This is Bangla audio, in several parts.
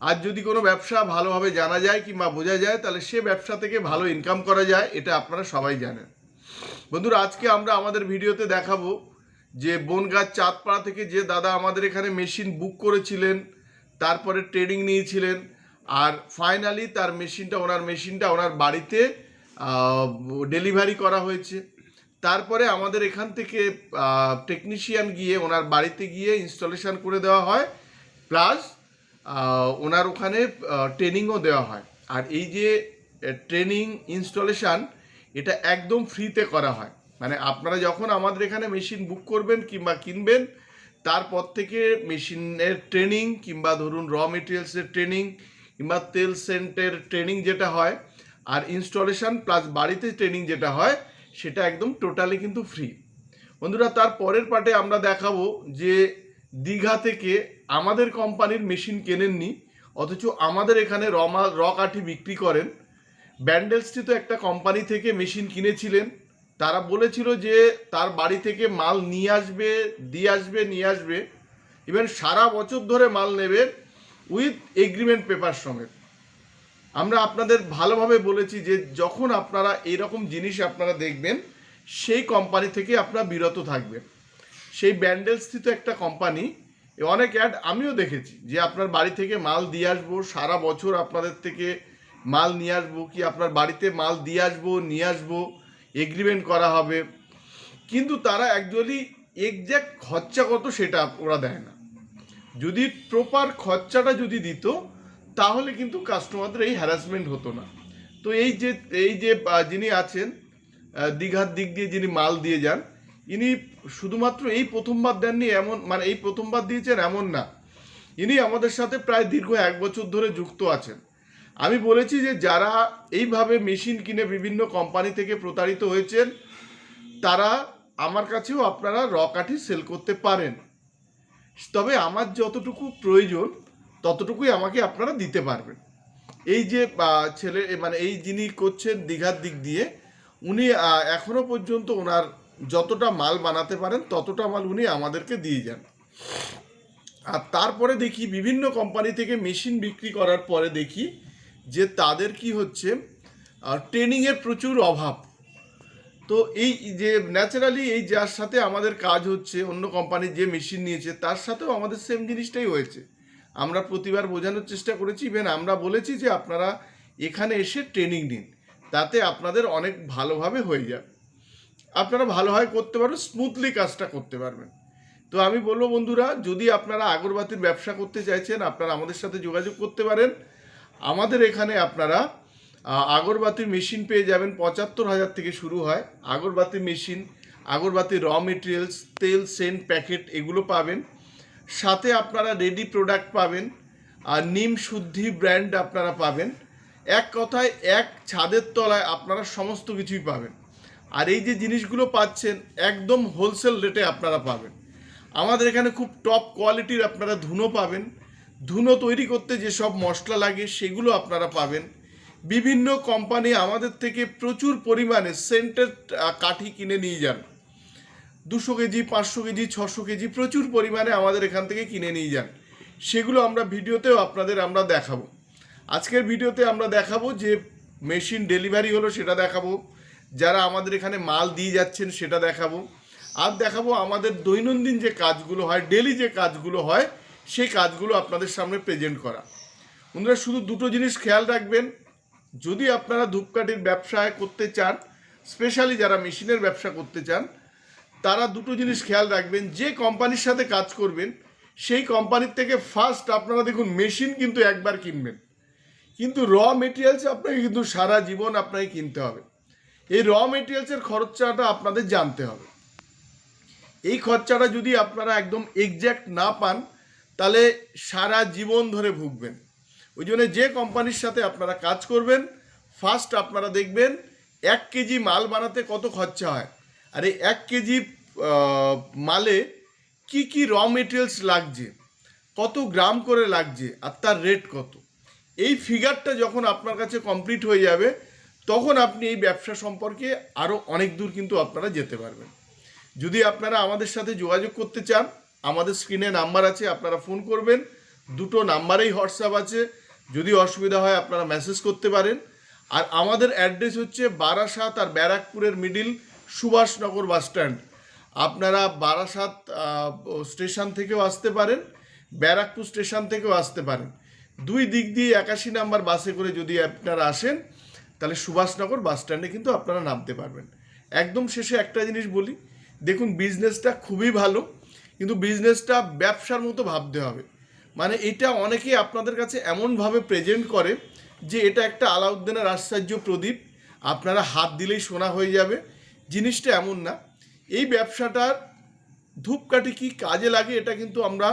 আর যদি কোনো ব্যবসা ভালোভাবে জানা যায় কিংবা বোঝা যায়, তাহলে সে ব্যবসা থেকে ভালো ইনকাম করা যায়, এটা আপনারা সবাই জানেন। বন্ধুরা, আজকে আমরা আমাদের ভিডিওতে দেখাবো যে বনগাছ চাঁদপাড়া থেকে যে দাদা আমাদের এখানে মেশিন বুক করেছিলেন, তারপরে ট্রেনিং নিয়েছিলেন, আর ফাইনালি তার মেশিনটা ওনার মেশিনটা ওনার বাড়িতে ডেলিভারি করা হয়েছে। তারপরে আমাদের এখান থেকে টেকনিশিয়ান গিয়ে ওনার বাড়িতে গিয়ে ইনস্টলেশন করে দেওয়া হয় প্লাস ওনার ওখানে ট্রেনিংও দেওয়া হয়। আর এই যে ট্রেনিং ইনস্টলেশান এটা একদম ফ্রিতে করা হয়। মানে আপনারা যখন আমাদের এখানে মেশিন বুক করবেন কিংবা কিনবেন, তারপর থেকে মেশিনের ট্রেনিং কিংবা ধরুন র মেটেরিয়ালসের ট্রেনিং কিংবা তেল সেন্টের ট্রেনিং যেটা হয়, আর ইনস্টলেশান প্লাস বাড়িতে ট্রেনিং যেটা হয়, সেটা একদম টোটালি কিন্তু ফ্রি বন্ধুরা, তার পরের পার্টে আমরা দেখাবো যে দীঘা থেকে আমাদের কোম্পানির মেশিন কেনেননি, অথচ আমাদের এখানে রমা র কাঠি বিক্রি করেন। ব্যান্ডেলসটি তো একটা কোম্পানি থেকে মেশিন কিনেছিলেন। তারা বলেছিল যে তার বাড়ি থেকে মাল নিয়ে আসবে, দিয়ে আসবে, নিয়ে আসবে। ইভেন সারা বছর ধরে মাল নেবে উইথ এগ্রিমেন্ট পেপার সমেত। আমরা আপনাদের ভালোভাবে বলেছি যে যখন আপনারা এরকম জিনিস আপনারা দেখবেন, সেই কোম্পানি থেকে আপনারা বিরত থাকবেন। সেই ব্যান্ডেল স্থিত একটা কোম্পানি অনেক অ্যাড আমিও দেখেছি যে আপনার বাড়ি থেকে মাল দিয়ে আসব, সারা বছর আপনাদের থেকে মাল নিয়ে আসব কি আপনার বাড়িতে মাল দিয়ে আসব, নিয়ে আসব এগ্রিমেন্ট করা হবে। কিন্তু তারা অ্যাকচুয়ালি এক্স্যাক্ট খরচা কত সেটা ওরা দেয় না। যদি প্রপার খরচাটা যদি দিত, তাহলে কিন্তু কাস্টমারদের এই হ্যারাসমেন্ট হতো না। তো এই যে এই যে যিনি আছেন দীঘার দিক দিয়ে যিনি মাল দিয়ে যান ইনি শুধুমাত্র এই প্রথমবার দেননি এমন মানে এই প্রথমবার দিয়েছেন এমন না। ইনি আমাদের সাথে প্রায় দীর্ঘ এক বছর ধরে যুক্ত আছেন। আমি বলেছি যে যারা এইভাবে মেশিন কিনে বিভিন্ন কোম্পানি থেকে প্রতারিত হয়েছেন তারা আমার কাছেও আপনারা র কাঠি সেল করতে পারেন। তবে আমার যতটুকু প্রয়োজন ততটুকুই আমাকে আপনারা দিতে পারবেন। এই যে ছেলে মানে এই যিনি করছেন দীঘার দিক দিয়ে উনি আহ, এখনও পর্যন্ত ওনার যতটা মাল বানাতে পারেন, ততটা মাল উনি আমাদেরকে দিয়ে যান। আর তারপরে দেখি বিভিন্ন কোম্পানি থেকে মেশিন বিক্রি করার পরে দেখি যে তাদের কি হচ্ছে ট্রেনিংয়ের প্রচুর অভাব। তো এই যে ন্যাচারালি এই যার সাথে আমাদের কাজ হচ্ছে, অন্য কোম্পানির যে মেশিন নিয়েছে, তার সাথেও আমাদের সেম জিনিসটাই হয়েছে। আমরা প্রতিবার বোঝানোর চেষ্টা করেছি ইভেন আমরা বলেছি যে আপনারা এখানে এসে ট্রেনিং নিন, তাতে আপনাদের অনেক ভালোভাবে হয়ে যাবে। আপনারা ভালোভাবে করতে পারবেন স্মুথলি কাজটা করতে পারবেন। তো আমি বলব বন্ধুরা, যদি আপনারা আগরবাতির ব্যবসা করতে চাইছেন, আপনারা আমাদের সাথে যোগাযোগ করতে পারেন। আমাদের এখানে আপনারা আগরবাতির মেশিন পেয়ে যাবেন, পঁচাত্তর হাজার থেকে শুরু হয়। আগরবাতি মেশিন আগরবাতির র মেটেরিয়ালস তেল সেন্ট প্যাকেট এগুলো পাবেন। সাথে আপনারা রেডি প্রোডাক্ট পাবেন আর নিম শুদ্ধি ব্র্যান্ড আপনারা পাবেন। এক কথায়, এক ছাদের তলায় আপনারা সমস্ত কিছুই পাবেন। আর এই যে জিনিসগুলো পাচ্ছেন, একদম হোলসেল রেটে আপনারা পাবেন। আমাদের এখানে খুব টপ কোয়ালিটির আপনারা ধুনো পাবেন। ধুনো তৈরি করতে যেসব মশলা লাগে, সেগুলো আপনারা পাবেন। বিভিন্ন কোম্পানি আমাদের থেকে প্রচুর পরিমাণে সেন্টেড কাঠি কিনে নিয়ে যান। দুশো কেজি, পাঁচশো কেজি, ছশো কেজি প্রচুর পরিমাণে আমাদের এখান থেকে কিনে নিয়ে যান। সেগুলো আমরা ভিডিওতেও আপনাদের আমরা দেখাবো। আজকের ভিডিওতে আমরা দেখাবো যে মেশিন ডেলিভারি হলো, সেটা দেখাবো। যারা আমাদের এখানে মাল দিয়ে যাচ্ছেন, সেটা দেখাবো। আর দেখাবো আমাদের দৈনন্দিন যে কাজগুলো হয় ডেলি যে কাজগুলো হয়, সেই কাজগুলো আপনাদের সামনে প্রেজেন্ট করা। বন্ধুরা, শুধু দুটো জিনিস খেয়াল রাখবেন। যদি আপনারা ধূপকাঠির ব্যবসায় করতে চান স্পেশালি যারা মেশিনের ব্যবসা করতে চান, তারা দুটো জিনিস খেয়াল রাখবেন। যে কোম্পানির সাথে কাজ করবেন, সেই কোম্পানির থেকে ফার্স্ট আপনারা দেখুন মেশিন কিন্তু একবার কিনবেন। কিন্তু র মেটেরিয়ালস আপনাকে কিন্তু সারা জীবন আপনাকে কিনতে হবে। এই র মেটেরিয়ালসের খরচাটা আপনাদের জানতে হবে। এই খরচাটা যদি আপনারা একদম এক্স্যাক্ট না পান, তাহলে সারা জীবন ধরে ভুগবেন। ওই জন্য যে কোম্পানির সাথে আপনারা কাজ করবেন ফার্স্ট আপনারা দেখবেন এক কেজি মাল বানাতে কত খরচা হয়। আর এই এক কেজি মালে কি কি র মেটেরিয়ালস লাগছে, কত গ্রাম করে লাগছে, আর তার রেট কত। এই ফিগারটা যখন আপনার কাছে কমপ্লিট হয়ে যাবে তখন আপনি এই ব্যবসা সম্পর্কে আরও অনেক দূর কিন্তু আপনারা যেতে পারবেন। যদি আপনারা আমাদের সাথে যোগাযোগ করতে চান, আমাদের স্ক্রিনে নাম্বার আছে, আপনারা ফোন করবেন। দুটো নাম্বারেই হোয়াটসঅ্যাপ আছে। যদি অসুবিধা হয়, আপনারা মেসেজ করতে পারেন। আর আমাদের অ্যাড্রেস হচ্ছে বারাসাত আর ব্যারাকপুরের মিডিল সুভাষনগর বাস স্ট্যান্ড আপনারা বারাসাত স্টেশন থেকেও আসতে পারেন, ব্যারাকপুর স্টেশন থেকেও আসতে পারেন। দুই দিক দিয়ে একাশি নাম্বার বাসে করে যদি আপনারা আসেন তাহলে সুভাষনগর বাস স্ট্যান্ডে কিন্তু আপনারা নামতে পারবেন। একদম শেষে একটা জিনিস বলি, দেখুন বিজনেসটা খুবই ভালো, কিন্তু বিজনেসটা ব্যবসার মতো ভাবতে হবে। মানে এটা অনেকেই আপনাদের কাছে এমনভাবে প্রেজেন্ট করে যে এটা একটা আলাউদ্দিনের আশ্চর্য প্রদীপ, আপনারা হাত দিলেই সোনা হয়ে যাবে। জিনিসটা এমন না, এই ব্যবসাটার ধূপকাঠি কি কাজে লাগে এটা কিন্তু আমরা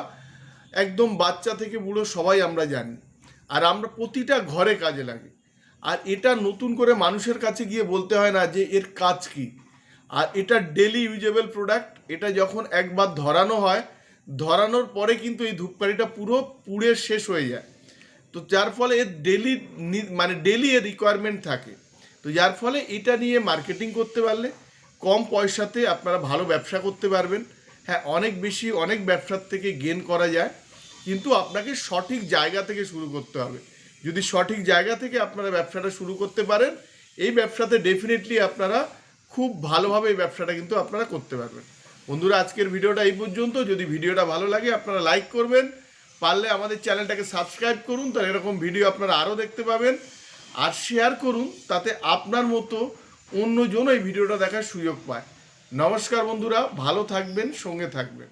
একদম বাচ্চা থেকে বুড়ো সবাই আমরা জানি। আর আমরা প্রতিটা ঘরে কাজে লাগে। আর এটা নতুন করে মানুষের কাছে গিয়ে বলতে হয় না যে এর কাজ কি। আর এটা ডেলি ইউজেবল প্রোডাক্ট এটা যখন একবার ধরানো হয়, ধরানোর পরে কিন্তু এই ধূপকাঠিটা পুরো পুড়ে শেষ হয়ে যায়। তো যার ফলে এর ডেলি মানে ডেলি এর রিকোয়ারমেন্ট থাকে। তো যার ফলে এটা নিয়ে মার্কেটিং করতে পারলে কম পয়সাতে আপনারা ভালো ব্যবসা করতে পারবেন। হ্যাঁ অনেক বেশি অনেক ব্যবসার থেকে গেন করা যায়। কিন্তু আপনাকে সঠিক জায়গা থেকে শুরু করতে হবে। যদি সঠিক জায়গা থেকে আপনারা ব্যবসাটা শুরু করতে পারেন, এই ব্যবসাতে ডেফিনেটলি আপনারা খুব ভালোভাবে এই ব্যবসাটা কিন্তু আপনারা করতে পারবেন। বন্ধুরা, আজকের ভিডিওটা এই পর্যন্ত। যদি ভিডিওটা ভালো লাগে, আপনারা লাইক করবেন। পারলে আমাদের চ্যানেলটাকে সাবস্ক্রাইব করুন, তাহলে এরকম ভিডিও আপনারা আরও দেখতে পাবেন। আর শেয়ার করুন, তাতে আপনার মতো অন্যজন এই ভিডিওটা দেখার সুযোগ পায়। নমস্কার বন্ধুরা, ভালো থাকবেন, সঙ্গে থাকবেন।